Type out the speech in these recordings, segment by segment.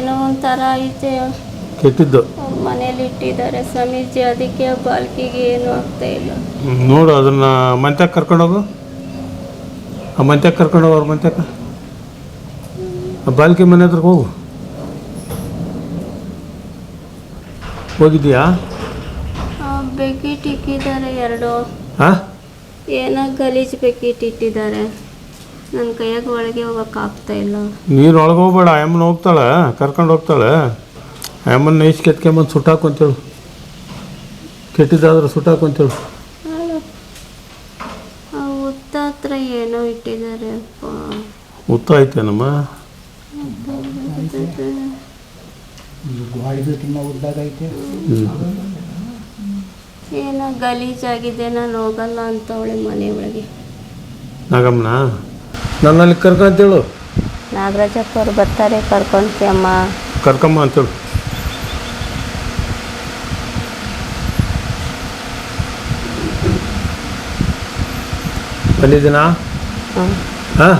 ಐತೆ. ಕೆಟ್ಟಿದ್ದು. ಮನೇಲಿ ಇಟ್ಟಿದ್ದಾರೆ ಸ್ವಾಮೀಜಿ ಅದಕ್ಕೆ ಬಾಲ್ಕಿಗೆ ಏನು ಆಗ್ತಾ ಇಲ್ಲ. ನೋಡು ಅದನ್ನ ಮಂತ್ಯಕ್ಕೆ ಕರ್ಕೊಂಡೋಗು ಆ ಮಂತ್ಯಕ್ಕೆ ಕರ್ಕೊಂಡೋಗು ಅವ್ರ ಮಂತ್ಯಕ್ಕೆ ಆ ಬಾಲ್ಕಿ ಮನೆ ಹತ್ರ ಹೋಗು. ಹೋಗಿದ್ಯಾ ಆ, ಬೆಕ್ಕಿಟ್ ಇಕ್ಕಿದ್ದಾರೆ ಎರಡು. ಹಾಂ ಏನೋ ಗಲೀಜು ಬೆಕ್ಕಿಟ್ ಇಟ್ಟಿದ್ದಾರೆ. ನನ್ನ ಕೈಯಾಗ ಒಳಗೆ ಹೋಗೋಕ್ಕಾಗ್ತಾ ಇಲ್ಲ. ನೀರು ಒಳಗೆ ಹೋಗ್ಬೇಡ ಅಮ್ಮನ ಹೋಗ್ತಾಳೆ ಕರ್ಕೊಂಡು ಹೋಗ್ತಾಳೆ. ಅಮ್ಮನ ನೈಸ್ ಕೆತ್ಕೊಂಬಂದು ಸುಟ್ಟಾಕೊಂತೇಳು ಕೆಟ್ಟಿದ್ದಾದ್ರೆ ಸುಟ್ಟಾಕೊಂತೇಳು ಸುಟ್ಟ ಉತ್ತ ಹತ್ರ ಏನೋ ಇಟ್ಟಿದ್ದಾರೆ ಅಪ್ಪ. ಉತ್ತ ಐತೇನಮ್ಮ? ಏನೋ ಗಲೀಜಾಗಿದೆ ನಾನು ಹೋಗಲ್ಲ ಅಂತವಳೆ ಮನೆ ಒಳಗೆ. ನಾಗಮ್ಮನ? ನನ್ನಲ್ಲಿ ಕರ್ಕೊಂತೇಳು. ನಾಗರಾಜಪ್ಪ ಅವ್ರು ಬರ್ತಾರೆ ಕರ್ಕೊಂತೀಯಮ್ಮ ಕರ್ಕಮ್ಮ ಅಂತೇಳು. ಬಂದಿದ್ದೀನಾ? ಹಾಂ?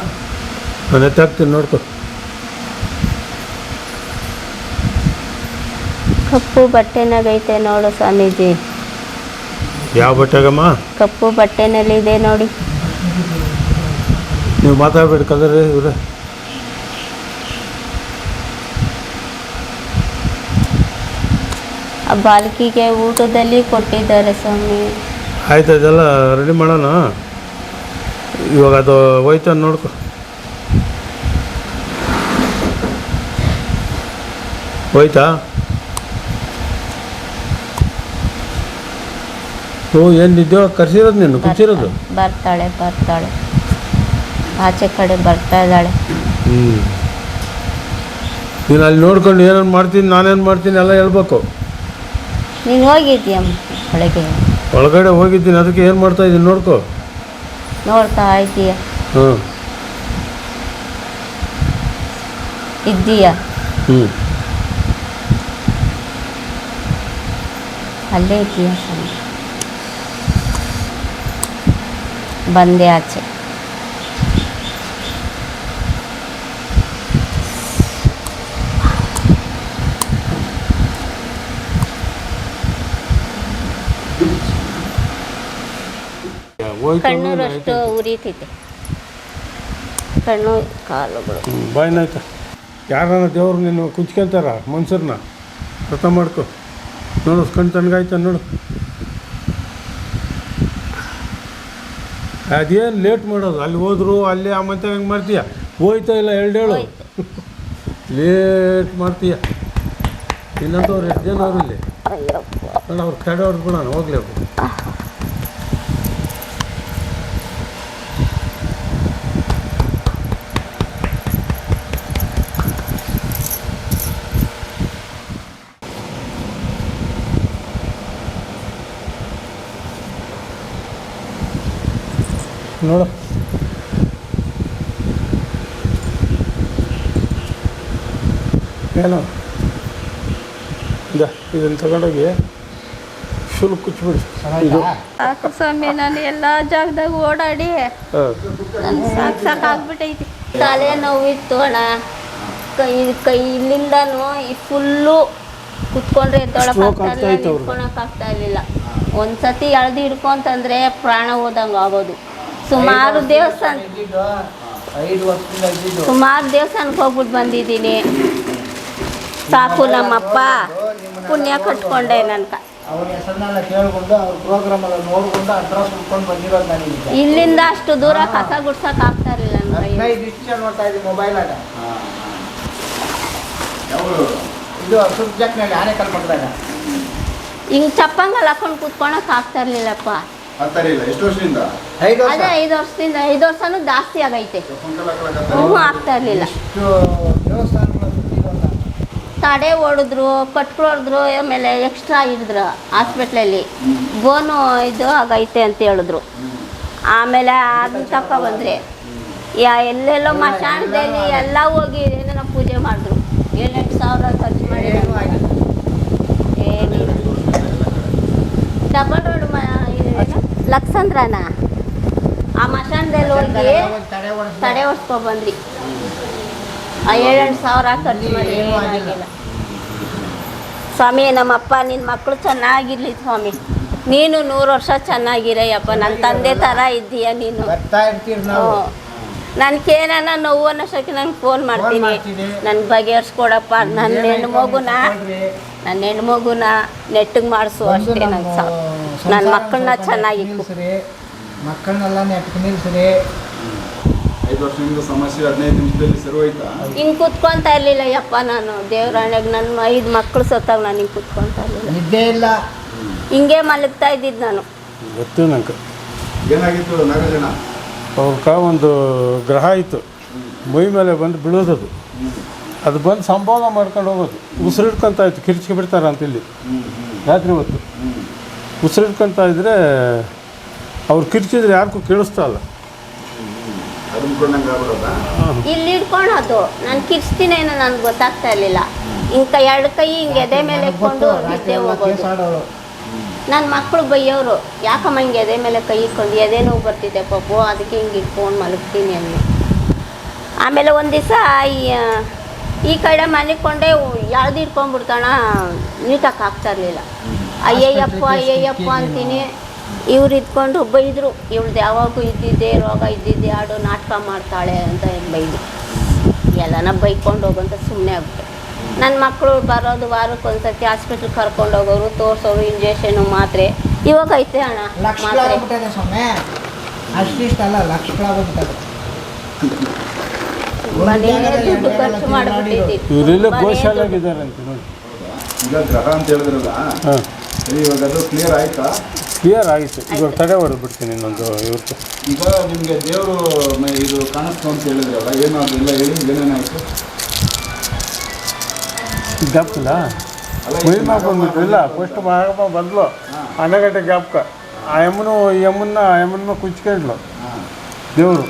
ನಾನು ಎತ್ತಾಕ್ತೀನಿ ನೋಡ್ಕೊ. ಕಪ್ಪು ಬಟ್ಟೆನಾಗೈತೆ ನೋಡು ಸ್ವಾಮೀಜಿ. ಯಾವ ಬಟ್ಟೆಗಮ್ಮ? ಕಪ್ಪು ಬಟ್ಟೆನಲ್ಲಿದೆ ನೋಡಿ. ನೀವು ಮಾತಾಡ್ಬೇಡಿ ಇವರೇ ಇವ್ರೆ. ಆ ಬಾಲ್ಕಿಗೆ ಊಟದಲ್ಲಿ ಕೊಟ್ಟಿದ್ದಾರೆ ಸ್ವಾಮಿ. ಆಯ್ತು ಅದೆಲ್ಲ ರೆಡಿ ಮಾಡೋಣ. ಇವಾಗ ಅದು ಹೋಯ್ತು ನೋಡ್ಕೊ. ಹೋಯ್ತಾ? ಓ ಏನು ನಿದ್ದೆ ಕರ್ಸಿರೋದು ನೀನು? ಕುಂಚಿರೋದು ಬರ್ತಾಳೆ ಬರ್ತಾಳೆ. ಆಚೆ ಕಡೆ ಬರ್ತಾ ಇದ್ದಾಳೆ. ಹ್ಞೂ ನೀನು ಅಲ್ಲಿ ನೋಡ್ಕೊಂಡು ಏನೇನು ಮಾಡ್ತೀನಿ ನಾನೇನು ಮಾಡ್ತೀನಿ ಎಲ್ಲ ಹೇಳ್ಬೇಕು. ನೀನು ಹೋಗಿದ್ದೀಯಮ್ಮ ಒಳಗೆ? ಒಳಗಡೆ ಹೋಗಿದ್ದೀನಿ ಅದಕ್ಕೆ ಏನು ಮಾಡ್ತಾ ಇದ್ದೀನಿ ನೋಡ್ಕೊ. ನೋಡ್ತಾ ಇದ್ದೀಯ? ಹ್ಞೂ ಇದ್ದೀಯ? ಹ್ಞೂ ಅಲ್ಲೇ ಇದೆಯಾ ಬಂದೆ ಆಚೆ. ಹೋಯ್ತು ಕಣ್ಣೂರಷ್ಟು ಉರಿತೈತೆ ಕಣ್ಣು ಕಾಲುಗಳು. ಬಾಯ್ನಾಯ್ತ ಯಾರನ್ನ ದೇವ್ರು ನೀನು ಕುಂಚ್ಕೊಂತಾರ ಮನ್ಸರ್ನ? ಅರ್ಥ ಮಾಡ್ಕೊ. ನೋಡು ಕಣ್ ತನಗಾಯ್ತ ನೋಡು. ಅದೇನು ಲೇಟ್ ಮಾಡೋದು? ಅಲ್ಲಿ ಹೋದ್ರು ಅಲ್ಲಿ ಆ ಮತ್ತೆ ಹೆಂಗೆ ಮಾಡ್ತೀಯ? ಹೋಯ್ತಾ ಇಲ್ಲ ಎರಡು ಹೇಳು ಲೇಟ್ ಮಾಡ್ತೀಯ. ಇನ್ನಂತವ್ರು ಎಷ್ಟು ಜನ ಅವ್ರಲ್ಲಿ? ನೋಡು ಅವ್ರು ಕಡೆ ಹೊಡೆದು ಬಿಡೋಣ ಹೋಗ್ಲಿ ನೋಡು. ಏನು ಇದೆ ಇದನ್ನು ತಗೊಂಡೋಗಿ ಶುಲ್ ಕುಚ್ಚಿಬಿಡಿ. ಸಾಕು ಸ್ವಾಮಿ ನಾನು ಎಲ್ಲ ಜಾಗದಾಗ ಓಡಾಡಿ ನಾನು ನನ್ ಸಾಕು ಆಗ್ಬಿಟ್ಟೈತಿ. ತಲೆ ನೋವಿತ್ತು ಅಣ್ಣ. ಕೈ ಕೈ ಇಲ್ಲಿಂದನೂ ಈ ಫುಲ್ಲು ಕುತ್ಕೊಂಡ್ರೆ Stroke ಆಗ್ತಾ ಇರ್ಲಿಲ್ಲ. ಒಂದ್ಸತಿ ಎಳ್ದು ಹಿಡ್ಕೊಂತಂದ್ರೆ ಪ್ರಾಣ ಹೋದಂಗ ಆಗೋದು. ಸುಮಾರು ದೇವಸ್ಥಾನ ಇದ್ದಿದ್ದು. ಐದು ವರ್ಷದಿಂದ ಇದ್ದಿದ್ದು. ಸುಮಾರು ದೇವಸ್ಥಾನಕ್ಕೆ ಹೋಗ್ಬಿಟ್ಟು ಬಂದಿದ್ದೀನಿ. ಸಾಕು ನಮ್ಮಪ್ಪ. ಪುಣ್ಯ ಕಟ್ಕೊಂಡೆ ನನ್ಕ ಅವ್ರ ಹೆಸರನ್ನೆಲ್ಲ ಕೇಳ್ಕೊಂಡು ಅವ್ರ ಪ್ರೋಗ್ರಾಮ್ ಎಲ್ಲ ನೋಡ್ಕೊಂಡು ಅಡ್ರೆಸ್ ಹುಡ್ಕೊಂಡು ಬಂದಿರೋದು ನನಗೆ ಇಲ್ಲಿಂದ ಅಷ್ಟು ದೂರ ಕಸ ಗುಡ್ಸಕ್ ಆಗ್ತಾ ಇರಲಿಲ್ಲ ನನ್ನ ನೋಡ್ತಾ ಇದ್ದೀನಿ ಮೊಬೈಲಾಗ ಇದು ಪಕ್ಕದಾಗ ಹಿಂಗ್ ಚಪ್ಪಂಗಲ್ ಹಾಕೊಂಡು ಕೂತ್ಕೊಳಕ್ ಆಗ್ತಾ ಇರ್ಲಿಲ್ಲಪ್ಪ. ಆಗ್ತಾರಿಲ್ಲ ಎಷ್ಟು ವರ್ಷದಿಂದ? ಐದು ವರ್ಷ. ಅದೇ ಐದು ವರ್ಷದಿಂದ ಐದು ವರ್ಷನೂ ಜಾಸ್ತಿ ಆಗೈತೆ. ಹ್ಞೂ ಆಗ್ತಾ ಇರಲಿಲ್ಲ. ಇಷ್ಟು ದೇವಸ್ಥಾನಗಳ ಸುತ್ತಿರೋಲ್ಲ ತಡೆ ಹೊಡೆದ್ರು ಹೊಡೆದ್ರು ಆಮೇಲೆ ಎಕ್ಸ್ಟ್ರಾ ಇದ್ರು ಹಾಸ್ಪಿಟ್ಲಲ್ಲಿ. ಬೋನು ಇದು ಆಗೈತೆ ಅಂತ ಹೇಳಿದ್ರು. ಆಮೇಲೆ ಅದನ್ನ ತಕ್ಕ ಬಂದ್ರೆ. ಯಾ ಎಲ್ಲೆಲ್ಲೋ ಮಶಾಣದಲ್ಲಿ ಎಲ್ಲ ಹೋಗಿ ಏನೇನೋ ಪೂಜೆ ಮಾಡಿದ್ರು. ಏಳೆಂಟು ಸಾವಿರ ಖರ್ಚು ಮಾಡಿ ಡಬಲ್ ಲಕ್ಸಂದ್ರನ? ಆ ಮಶಾಣದಲ್ಲಿ ಹೋಗಿ ತಡೆ ಹೊಡ್ಸ್ಕೊ ಬಂದ್ರಿ ಆ ಏಳೆಂಟು ಸಾವಿರ ಖರ್ಚು ಮಾಡಿ ಆಗಿಲ್ಲ. ಸ್ವಾಮಿ ನಮ್ಮಪ್ಪ ನಿನ್ನ ಮಕ್ಕಳು ಚೆನ್ನಾಗಿರ್ಲಿ ಸ್ವಾಮಿ. ನೀನು ನೂರು ವರ್ಷ ಚೆನ್ನಾಗಿರಯ್ಯಪ್ಪ. ನನ್ನ ತಂದೆ ಥರ ಇದ್ದೀಯ ನೀನು. ನನ್ಗೇನ ನೋವು. ಅನ್ನೋಷ್ಟಕ್ಕೆ ನಂಗೆ ಫೋನ್ ಮಾಡ್ತೀನಿ. ನನ್ನ ಬಗೆಹರಿಸ್ಕೊಡಪ್ಪ. ನನ್ನ ಹೆಣ್ಣು ಮಗುನ. ನನ್ನ ಹೆಣ್ಣು ಮಗುನ ನೆಟ್ಟಿಗೆ ಮಾಡಿಸು ಅಷ್ಟೇ ನಂಗೆ ಸಾಕು. ನನ್ನ ಮಕ್ಕಳನ್ನ ಚೆನ್ನಾಗಿ ಮಕ್ಕಳನ್ನೆಲ್ಲ ನೆಟ್ಗೆ ನಿಲ್ಸ್ರಿ. ಐದು ವರ್ಷದಿಂದ ಸಮಸ್ಯೆ ಹದಿನೈದು ನಿಮಿಷದಲ್ಲಿ ಸರಿ ಹೋಯ್ತಾ ಹಿಂಗೆ ಕುತ್ಕೊಂತ ಇರಲಿಲ್ಲ ಯಪ್ಪ ನಾನು. ದೇವ್ರಾಣೆಗೆ ನನ್ನ ಐದು ಮಕ್ಕಳು ಸತ್ತಾಗ ನಾನು ಹಿಂಗೆ ಕುತ್ಕೊಂತ ಇರಲಿಲ್ಲ. ನಿದ್ದೆ ಇಲ್ಲ. ಹಿಂಗೆ ಮಲಗ್ತಾ ಇದ್ದಿದ್ದು ನಾನು. ಗೊತ್ತು ನಂಗೆ. ಏನಾಗಿತ್ತು ನಾಗಜನ ಒಂದು ಗ್ರಹ ಇತ್ತು ಮೈ ಮೇಲೆ ಬಂದು ಬೀಳೋದದು. ಅದು ಬಂದು ಸಂಭೋಗ ಮಾಡ್ಕೊಂಡು ಹೋಗೋದು. ಉಸಿರಿಡ್ಕೊಂತ ಇತ್ತು ಕಿರ್ಚಿಗೆ ಬಿಡ್ತಾರೆ ಅಂತ ಇಲ್ಲಿ. ರಾತ್ರಿ ಹೊತ್ತು. ಉಸಿರಿಡ್ಕೊಂತ ಇದ್ರೆ ಅವ್ರು ಕಿರ್ಚಿದ್ರೆ ಯಾರಿಗೂ ಕೇಳಿಸ್ತಾ ಇಲ್ಲ. ಇಲ್ಲಿ ಹಿಡ್ಕೊಳೋದು. ನಾನು ಕಿರ್ಸ್ತೀನೇನೋ ನನಗೆ ಗೊತ್ತಾಗ್ತಾ ಇರಲಿಲ್ಲ. ಇಂಕ ಎರಡು ಕೈ ಹಿಂಗೆ ಎದೆ ಮೇಲೆ ಇಟ್ಕೊಂಡು ನಿದ್ದೆ ಹೋಗೋದು. ನನ್ನ ಮಕ್ಕಳು ಬೈಯೋರು. ಯಾಕಮ್ಮ ಹಿಂಗೆ ಎದೆ ಮೇಲೆ ಕೈ ಇಟ್ಕೊಂಡು ಎದೆ ನೋವು ಬರ್ತಿದೆ ಪಾಪು ಅದಕ್ಕೆ ಹಿಂಗೆ ಇಟ್ಕೊಂಡು ಮಲಗ್ತೀನಿ ಅನ್ನೋ. ಆಮೇಲೆ ಒಂದು ದಿವಸ ಈ ಕಡೆ ಮಲಿಕೊಂಡೆ ಯಾವ್ದು ಇಟ್ಕೊಂಡ್ಬಿಡ್ತಾಣ ನೀಟಾಗಿ ಆಗ್ತಾ ಇರಲಿಲ್ಲ. ಅಯ್ಯಯ್ಯಪ್ಪ ಅಯ್ಯಯ್ಯಪ್ಪ ಅಂತೀನಿ. ಇವ್ರು ಇದ್ಕೊಂಡು ಬೈದರು ಇವಳ್ದು ಯಾವಾಗೂ ಇದ್ದಿದ್ದೆ ರೋಗ ಇದ್ದಿದ್ದೆ ಆಡು ನಾಟಕ ಮಾಡ್ತಾಳೆ ಅಂತ ಬೈದು ಎಲ್ಲನ ಬೈಕೊಂಡು ಹೋಗಂತ ಸುಮ್ಮನೆ ಆಗ್ಬಿಟ್ಟೆ. ನನ್ನ ಮಕ್ಕಳು ಬರೋದು ವಾರಕ್ಕೆ ಒಂದ್ಸತಿ ಹಾಸ್ಪಿಟ್ಲ್ ಕರ್ಕೊಂಡು ಹೋಗೋರು ತೋರಿಸೋರು ಇಂಜೆಕ್ಷನು ಮಾತ್ರೆ. ಇವಾಗ ಐತೆ ಅಣ್ಣ ಮಾತ್ರೆ. ಲಕ್ಷಗಳಾಗ್ಬಿಟ್ಟಿದೆ ಸ್ವಾಮಿ ಅಷ್ಟಿಷ್ಟಲ್ಲ ಲಕ್ಷಗಳಾಗ್ಬಿಟ್ಟಿದೆ ಮನೆಯೇ ದುಡ್ಡು ಖರ್ಚು ಮಾಡಿಬಿಟ್ಟಿದ್ದೀವಿ ಇವರೆಲ್ಲ ಗೋಶಾಲಾಗಿದ್ದಾರೆ ನೋಡಿ. ಈಗ ಗ್ರಹ ಅಂತ ಹೇಳಿದ್ರಲ್ಲ ಹಾಂ. ಸರಿ ಇವಾಗ ಅದು ಕ್ಲಿಯರ್ ಆಯ್ತಾ? ಕ್ಲಿಯರ್ ಆಯಿತು. ಇವಾಗ ತಡೆ ಬಿಡ್ತೀನಿ ಇನ್ನೊಂದು ಇವತ್ತು. ಈಗ ನಿಮಗೆ ದೇವರು ಇದು ಕಾಣಿಸ್ತು ಅಂತ ಹೇಳಿದ್ರಲ್ಲ ಏನು ಅದೆಲ್ಲ ಹೇಳಿ ಏನೇನಾಯ್ತು ಜ್ಞಾಪಕಲ್ಲ ಅಲ್ಲ ಬಂದ್ಬಿಟ್ಟು ಇಲ್ಲ ಫಸ್ಟ್ ಮಹಾಮ ಬಂದ್ಲು ಗಂಟೆ ಜ್ಞಾಪಕ ಆ ಯಮ್ಮನು ಯಮ್ಮನ್ನ ಯಮ್ಮನ್ನ ಕುಚ್ಕೊಂಡ್ಲು ದೇವರು.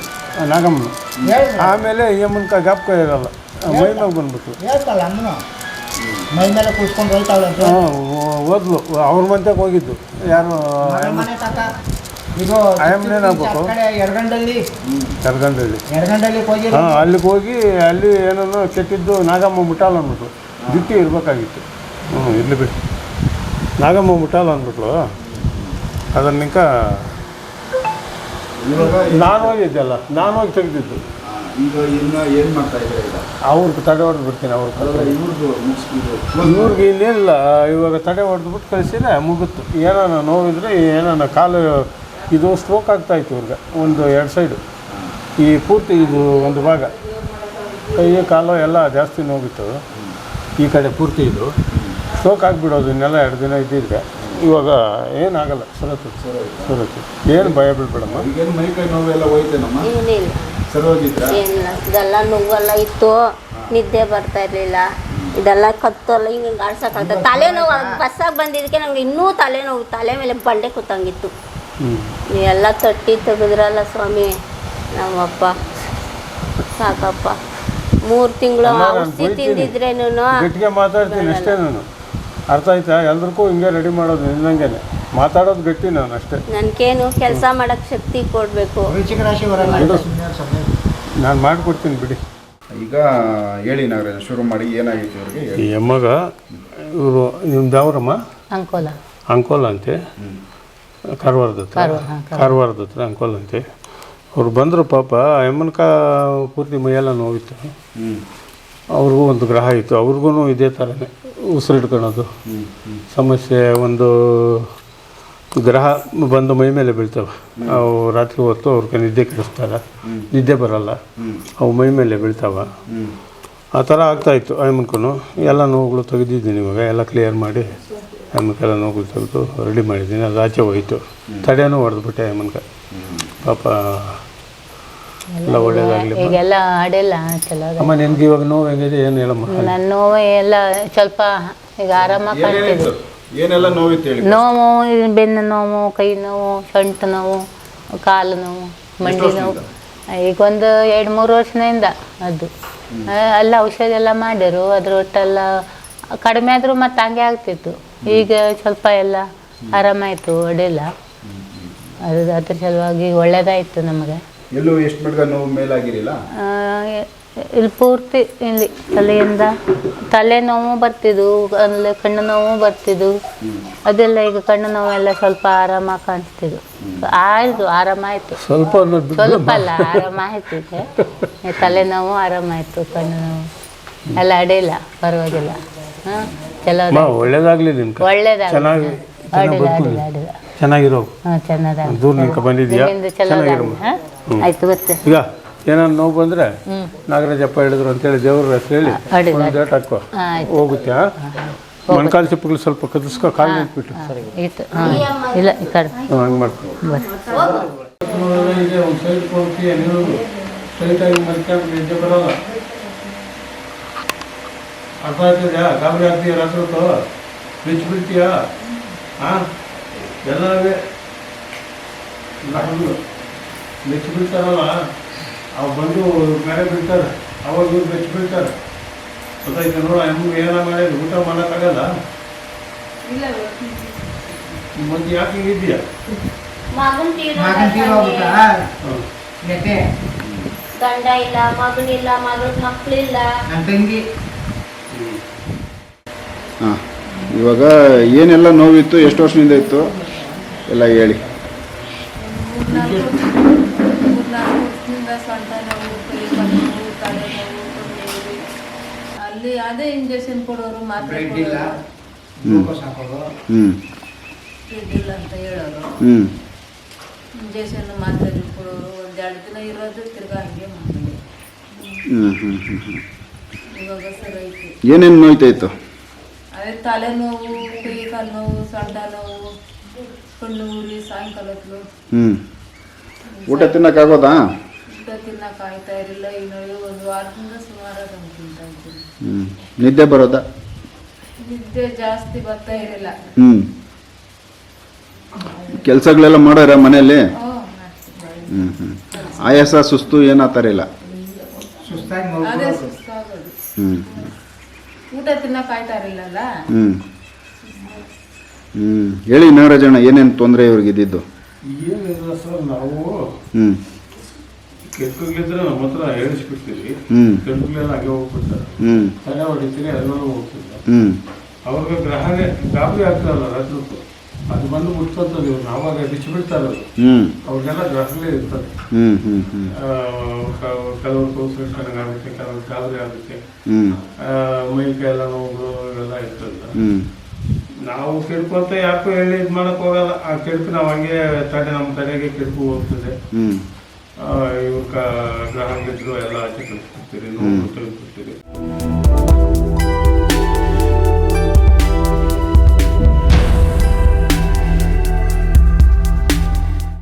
ನಾಗಮ್ಮನ. ಹೇಳ್ರಿ. ಆಮೇಲೆ ಈ ಯಮ್ಮನ ಗಪ್ಪ ಇರಲ್ಲ. ಮೈ ಮ್ಯಾಗ ಬಂದ್ಬಿಟ್ರು. ಹೇಳ್ತಲ್ಲ ಅಮ್ಮನು. ಮೈ ಮೇಲೆ ಕೂತ್ಕೊಂಡು ಹೋಯ್ತಾವಳೆ ಅಂತ. ಹಾಂ ಓದ್ಲು. ಅವ್ರ ಮಂತ್ಯಕ್ಕೆ ಹೋಗಿದ್ದು. ಯಾರು ಮನೆ ಮನೆ ತಾತ. ಇದು ಆಯಮ್ಮನೇನ್ ಆಗ್ಬೇಕು? ಆ ಕಡೆ ಎರ್ಗಂಡಲ್ಲಿ ಕರ್ಗಂಡಳ್ಳಿ ಎರ್ಗಂಡಲ್ಲಿ ಹೋಗಿ ಹಾಂ ಅಲ್ಲಿಗೆ ಹೋಗಿ ಅಲ್ಲಿ ಏನೋ ಕೆಟ್ಟಿದ್ದು ನಾಗಮ್ಮ ಮುಟ್ಟಾಲ ಅಂದ್ಬಿಟ್ಟು ದಿಟ್ಟಿ ಇರ್ಬೇಕಾಗಿತ್ತು. ಹ್ಞೂ ಇರ್ಲಿ ಬಿಡಿ. ನಾಗಮ್ಮ ಮುಟ್ಟಾಲ ಅಂದ್ಬಿಟ್ಲು. ಅದನ್ನ ನಾನು ಹೋಗಿದ್ದೆಲ್ಲ ನಾನು ಹೋಗಿ ತೆಗೆದಿದ್ದು. ಆ, ಈಗ ಇನ್ನು ಏನು ಮಾಡ್ತಾ ಇದ್ದಾರೆ ಈಗ? ಅವ್ರಿಗೆ ತಡೆ ಹೊಡೆದು ಬಿಡ್ತೀನಿ ಅವ್ರ ಇವ್ರದ್ದು ಮುಗಿಸ್ಬಿಟ್ಟು ಇವ್ರಿಗೆ ಇನ್ನೇನಿಲ್ಲ ಇವಾಗ ತಡೆ ಹೊಡೆದ್ಬಿಟ್ಟು ಕಳಿಸಿದ್ರೆ ಮುಗಿತು. ಏನಾನ ನೋವಿದ್ರೆ ಏನಾನ ಕಾಲು ಇದು ಸ್ಟ್ರೋಕ್ ಆಗ್ತಾಯಿತ್ತು ಇವ್ರಿಗೆ ಒಂದು ಎರಡು ಸೈಡು ಈ ಪೂರ್ತಿ ಇದು ಒಂದು ಭಾಗ. ಕೈ ಕಾಲು ಎಲ್ಲ ಜಾಸ್ತಿ ನೋವಿತ್ತು. ಈ ಕಡೆ ಪೂರ್ತಿ ಇದು. ಸ್ಟ್ರೋಕ್ ಆಗಿಬಿಡೋದು ಇನ್ನೆಲ್ಲ ಎರಡು ದಿನ ಇದ್ದಿದ್ರೆ ಇವಾಗ ಏನಾಗಲ್ಲ. ಸರತ್ತು ಸರತ್ತು ಏನು ಭಯ ಬೀಳ್ಬೇಡಮ್ಮ? ಈಗೇನು ಮೈ ಕೈ ನೋವೆಲ್ಲ ಹೋಯ್ತೇನಮ್ಮ? ಏನಿಲ್ಲ. ಸರಿ ಹೋಗಿದ್ರಾ ಏನಿಲ್ಲ. ಇದೆಲ್ಲ ನೋವೆಲ್ಲ ಇತ್ತು. ನಿದ್ದೆ ಬರ್ತಾ ಇರಲಿಲ್ಲ. ಇದೆಲ್ಲ ಕತ್ತಲ್ಲ ಹಿಂಗೆ ಗಾಡ್ಸಕ್ಕಾಗ್ತದೆ ತಲೆನೋವು ಬಸ್ಸಾಗಿ ಬಂದಿದ್ದಕ್ಕೆ ನಂಗೆ ಇನ್ನೂ ತಲೆನೋವು ತಲೆ ಮೇಲೆ ಬಂಡೆ ಕೂತಂಗಿತ್ತು. ನೀವೆಲ್ಲ ಎಲ್ಲ ತಟ್ಟಿ ತೆಗೆದ್ರಲ್ಲ ಸ್ವಾಮಿ. ನಮ್ಮಪ್ಪ. ಸಾಕಪ್ಪ. ಮೂರು ತಿಂಗಳು ಔಷಧಿ. ತಿಂದಿದ್ರೇನು ಗಟ್ಟಿಗೆ ಮಾತಾಡ್ತೀನಿ ಅಷ್ಟೇ ನಾನು. ಅರ್ಥ ಆಯ್ತಾ? ಎಲ್ರಿಗೂ ಹಿಂಗೆ ರೆಡಿ ಮಾಡೋದು ನಿನ್ನಂಗೆ ಮಾತಾಡೋದು ಗಟ್ಟಿ ನಾನು ಅಷ್ಟೇ. ನನ್ಗೇನು ಕೆಲಸ ಮಾಡಕ್ಕೆ ಶಕ್ತಿ ಕೊಡಬೇಕು. ವೃಶ್ಚಿಕ ರಾಶಿ ಬರಲ್ಲ. ನಾನು ಮಾಡಿಕೊಡ್ತೀನಿ ಬಿಡಿ. ಈಗ ಹೇಳಿ ನಾಗರಾಜ ಶುರು ಮಾಡಿ ಏನಾಗಿತ್ತು ಇವ್ರಿಗೆ ಹೇಳಿ. ಈ ಅಮ್ಮಗ ಇವರು ನಿಮ್ದು ಯಾವ್ರಮ್ಮ? ಅಂಕೋಲ. ಅಂಕೋಲ ಅಂತೆ? ಕಾರವಾರದ ಹತ್ರ? ಕಾರವಾರ, ಹಾ, ಕಾರವಾರದ ಹತ್ರ ಅಂಕೋಲ ಅಂತೆ. ಅವ್ರು ಬಂದರು ಪಾಪ ಯಮ್ಮನ ಅಮ್ಮನ ಕಾ ಪೂರ್ತಿ ಮೈಯೆಲ್ಲ ನೋವಿತ್ತು. ಹ್ಞೂ ಅವ್ರಿಗೂ ಒಂದು ಗ್ರಹ ಇತ್ತು ಅವ್ರಿಗೂ ಇದೇ ಥರನೇ. ಉಸಿರಿಡ್ಕೊಳೋದು ಸಮಸ್ಯೆ ಒಂದು ಗ್ರಹ ಬಂದು ಮೈ ಮೇಲೆ ಬೀಳ್ತವೆ. ಅವು ರಾತ್ರಿ ಹೊತ್ತು ಅವ್ರಿಗೆ ನಿದ್ದೆ ಕೆಡಿಸ್ತಾರೆ. ನಿದ್ದೆ ಬರಲ್ಲ. ಅವು ಮೈ ಮೇಲೆ ಬೀಳ್ತಾವ. ಆ ಥರ ಆಗ್ತಾಯಿತ್ತು ಆಯಮ್ಮನ್ಕೂ ಎಲ್ಲ ನೋವುಗಳು ತೆಗೆದಿದ್ದೀನಿ ಇವಾಗ. ಎಲ್ಲ ಕ್ಲಿಯರ್ ಮಾಡಿ ಆಯಮ್ಮನ್ಕೆಲ್ಲ ನೋವುಗಳು ತೆಗೆದು ರೆಡಿ ಮಾಡಿದ್ದೀನಿ. ಅದು ಆಚೆ ಹೋಯಿತು. ತಡೆಯೂ ಹೊಡೆದ್ಬಿಟ್ಟೆ ಆಯಮ್ಮನ್ಗೆ ಪಾಪ ಎಲ್ಲ ಒಳ್ಳೇದಾಗಲಿ ಈಗೆಲ್ಲ ಅಡೆಲ್ಲ ಚಲೋ. ಅಮ್ಮ ನಿನ್ಗೆ ಇವಾಗ ನೋವು ಹೆಂಗಿದೆ? ಏನು ಹೇಳಮ್ಮ ನನ್ನ ನೋವು ಎಲ್ಲ ಸ್ವಲ್ಪ ಈಗ ಆರಾಮಾಗಿ ಕಾಣ್ತಿದೆ. ಏನೆಲ್ಲ ನೋವಿತ್ತು ಹೇಳಿ? ನೋವು ಇದು ಬೆನ್ನು ನೋವು ಕೈ ನೋವು ಸೊಂಟ ನೋವು ಕಾಲು ನೋವು ಮಂಡಿ ನೋವು. ಈಗ ಒಂದು ಎರಡು ಮೂರು ವರ್ಷದಿಂದ ಅದು. ಅಲ್ಲ ಎಲ್ಲ ಔಷಧಿ ಎಲ್ಲ ಮಾಡ್ಯರು. ಅದ್ರ ಒಟ್ಟೆಲ್ಲ ಕಡಿಮೆ ಆದರೂ ಮತ್ತೆ ಹಂಗೆ ಆಗ್ತಿತ್ತು. ಈಗ ಸ್ವಲ್ಪ ಎಲ್ಲ ಆರಾಮಾಯಿತು ಅಡ್ಡಿಲ್ಲ ಅದು ಅದ್ರ ಸಲುವಾಗಿ ಒಳ್ಳೇದಾಯಿತು ನಮಗೆ. ಎಲ್ಲೂ ಎಷ್ಟು ಬಿಡ್ಗ ನೋವು ಮೇಲಾಗಿರಿಲ್ಲ ಆ, ಇಲ್ಲಿ ಪೂರ್ತಿ ಇಲ್ಲಿ ತಲೆಯಿಂದ ತಲೆನೋವು ಬರ್ತಿದ್ವು ಅಲ್ಲಿ ಕಣ್ಣು ನೋವು ಬರ್ತಿದ್ವು ಅದೆಲ್ಲ ಈಗ ಕಣ್ಣು ನೋವೆಲ್ಲ ಸ್ವಲ್ಪ ಆರಾಮ ಕಾಣಿಸ್ತಿದ್ವು. ಆಯ್ತು ಆರಾಮಾಯ್ತು ಸ್ವಲ್ಪ ಅನ್ನೋದು ಬಿಟ್ಟು ಸ್ವಲ್ಪ ಅಲ್ಲ ಆರಾಮಾಯ್ತು ಈಗ ಈ ತಲೆನೋವು ಆರಾಮಾಯ್ತು ಕಣ್ಣು ನೋವು ಎಲ್ಲ ಅಡಿಲ್ಲ ಪರವಾಗಿಲ್ಲ. ಹಾಂ ಚಲೋ ಮಾ ಒಳ್ಳೇದಾಗ್ಲಿ ಒಳ್ಳೇದಾಗ ಚೆನ್ನಾಗಿ ಅಡ್ಡಿಲ್ಲ ಅಡಿಲ್ಲ ಅಡ್ಡಿಲ್ಲ ಚೆನ್ನಾಗಿರೋ. ಹಾಂ ಚೆನ್ನಾಗಿ ದೂರ ನಿಂಕ ಬಂದಿದ್ಯಾ? ನಿಮ್ಮಿಂದ ಚಲೋ ಚೆನ್ನಾಗಿರಮ್ಮ. ಆಯ್ತು ಬರ್ತೆ ಈಗ ಏನಾದ್ರು ನೋವು ಬಂದ್ರೆ ನಾಗರಾಜಪ್ಪ ಹೇಳಿದ್ರು ಅಂತೇಳಿ ದೇವ್ರ ಹೆಸರು ಹೇಳಿ ಒಂದು ಡೇಟ್ ಹಾಕೋ ಹೋಗುತ್ತೆ? ಮೊಣಕಾಲು ಚಿಪ್ಪಗಳು ಸ್ವಲ್ಪ ಕದಿಸ್ಕೊ ಕಾಲು ನಿಂತ್ಬಿಟ್ಟು. ಇತ್ತು. ಹಾಂ ಇಲ್ಲ ಈ ಕಡೆ. ಹಂಗೆ ಮಾಡ್ಕೊ. ಅರ್ಥ ಆಗ್ತಿದ್ಯಾ ಗಾಬರಿ ಆಗ್ತೀಯ ರಾತ್ರಿ ಹೊತ್ತು ಬಿಚ್ಚು ಬಿಡ್ತೀಯಾ ಹಾಂ ಎಲ್ಲವೇ ನಮ್ದು ಬೆಚ್ಚಿ ಬಿಡ್ತಾರಲ್ಲ ಅವು ಬಂದು ಬೇರೆ ಬಿಡ್ತಾರೆ ಅವಾಗ ಇವ್ರು ಬೆಚ್ಚಿ ಬಿಡ್ತಾರೆ ಗೊತ್ತಾಯ್ತು ನೋಡ ಎಮ್ಗೆ ಏನ ಮಾಡಿದ್ರು ಊಟ ಮಾಡೋಕ್ಕಾಗಲ್ಲ? ಮತ್ತೆ ಯಾಕೆ ಹಿಂಗಿದ್ಯಾ ಮಗನ್ ತೀರೋಗ್ಬಿಟ್ಟ ಗಂಡ ಇಲ್ಲ ಮಗನಿಲ್ಲ ಮಗಳ ಮಕ್ಳಿಲ್ಲ ನನ್ನ ತಂಗಿ. ಹಾಂ ಇವಾಗ ಏನೆಲ್ಲ ನೋವಿತ್ತು ಎಷ್ಟು ವರ್ಷದಿಂದ ಇತ್ತು? ಎಲ್ಲ ಹೇಳಿ. ಸೊಂಟ ನೋವು ಕೈ ಕಾಲು ನೋವು ತಲೆ ನೋವು ತೊಂದರೆ ಅಲ್ಲಿ ಅದೇ ಇಂಜೆಕ್ಷನ್ ಕೊಡೋರು. ಮಾತ್ರ ಬ್ರೆಡ್ ಇಲ್ಲ ಕೊಡೋರು. ಗ್ಲೂಕೋಸ್ ಹಾಕೋದು ಹ್ಞೂ ಇಲ್ಲ ಅಂತ ಹೇಳೋರು. ಹ್ಞೂ ಇಂಜೆಕ್ಷನ್ ಮಾತ್ರ ಕೊಡೋರು ಒಂದೆರಡು ದಿನ ಇರೋದು ತಿರ್ಗಾ ಹಂಗೆ ಮಾಡೋದು ಹ್ಞೂ ಹ್ಞೂ ಹ್ಞೂ ಹ್ಞೂ ಇವಾಗ ಸರಿ ಐತಿ ಏನೇನು ನೋಯ್ತಾಯಿತ್ತು ಅದೇ ತಲೆನೋವು ಕೈ ಕಾಲು ನೋವು ಸೊಂಟ ನೋವು ಕಣ್ಣು ಉರಿ ಸಾಯಂಕಾಲ ಹೊತ್ತು ಹ್ಞೂ ಊಟ ತಿನ್ನೋಕ್ಕಾಗೋದಾ? ತಿನ್ನಕ್ಕೆ ಆಯ್ತಾ ಇರಲಿಲ್ಲ. ಈಗ ನೋಡಿ ಒಂದು ವಾರದಿಂದ ಸುಮಾರು ಅದನ್ನು ತಿಂತಾ ಇದ್ದೀನಿ ಹ್ಞೂ ನಿದ್ದೆ ಬರೋದಾ? ನಿದ್ದೆ ಜಾಸ್ತಿ ಬರ್ತಾ ಇರಲಿಲ್ಲ. ಹ್ಞೂ ಕೆಲಸಗಳೆಲ್ಲ ಮಾಡೋರ ಮನೆಯಲ್ಲಿ? ಹ್ಞೂ. ಹ್ಞೂ ಆಯಾಸ ಸುಸ್ತು ಏನು ಆ ಥರ ಇಲ್ಲ? ಸುಸ್ತಾಗಿ ಅದೇ ಸುಸ್ತಾಗೋದು. ಹ್ಞೂ ಊಟ ಇರಲಿಲ್ಲಲ್ಲ? ಹ್ಞೂ ಹ್ಞೂ ಹೇಳಿ ನಾಗರಾಜಣ್ಣ ಏನೇನು ತೊಂದರೆ ಇವ್ರಿಗೆ ಇದ್ದಿದ್ದು ಏನಿಲ್ಲ ಸರ್ ನಾವು ಹ್ಞೂ ಕೆಟ್ಟೋಗಿದ್ರೆ ನಮ್ಮ ಹತ್ರ ಹೇಳಿಸ್ಬಿಡ್ತೀವಿ ಹಾಗೆ ಹೋಗ್ಬಿಡ್ತಾರೆ. ತಲೆ ಹೊಡಿತೀರಿ ಎಲ್ಲರೂ ಹೋಗ್ತಿಲ್ಲ ಅವ್ರಿಗೆ ಗ್ರಹಣೆ ಗಾಬರಿ ಆಗ್ತಾರಲ್ಲ ರಾತ್ರಿ. ಅದು ಬಂದು ಮುಟ್ಕೊಂತದ್ದು ಇವ್ರು. ನಾವಾಗ ಬಿಚ್ಚಿಬಿಡ್ತಾರೆ ಅವ್ರಿಗೆಲ್ಲ ಗ್ರಹಣೆ ಇರ್ತಾರೆ ಹ್ಞೂ ಹ್ಞೂ ಹ್ಞೂ ಆ, ಕ- ಕೆಲವ್ರಿಗೆ ಉಸಿರು ಚೆನ್ನಾಗುತ್ತೆ ಕೆಲವ್ರಿಗೆ ಗಾಬರಿ ಆಗುತ್ತೆ. ಮೈ ಕೈ ಎಲ್ಲ ನೋವು ಇವೆಲ್ಲ ಇರ್ತದೆ. ನಾವು ಕೆಡ್ಕೊಂತ ಯಾಕೋ ಹೇಳಿ ಇದು ಮಾಡಕ್ ಹೋಗಲ್ಲ. ಆ ಕೆಡ್ಕು ನಾವು ಹಂಗೆ ತಡೆ ನಮ್ಮ ತಡೆಗೆ ಕೆಡ್ಕು ಹೋಗ್ತದೆ. ಇವ್ರ ಗ್ರಹ ಎಲ್ಲ ಆಚೆ ಕಳಿಸ್ಬಿಡ್ತೀರಿ ನೋವು ತೆಗೆದ್ಬಿಡ್ತೀರಿ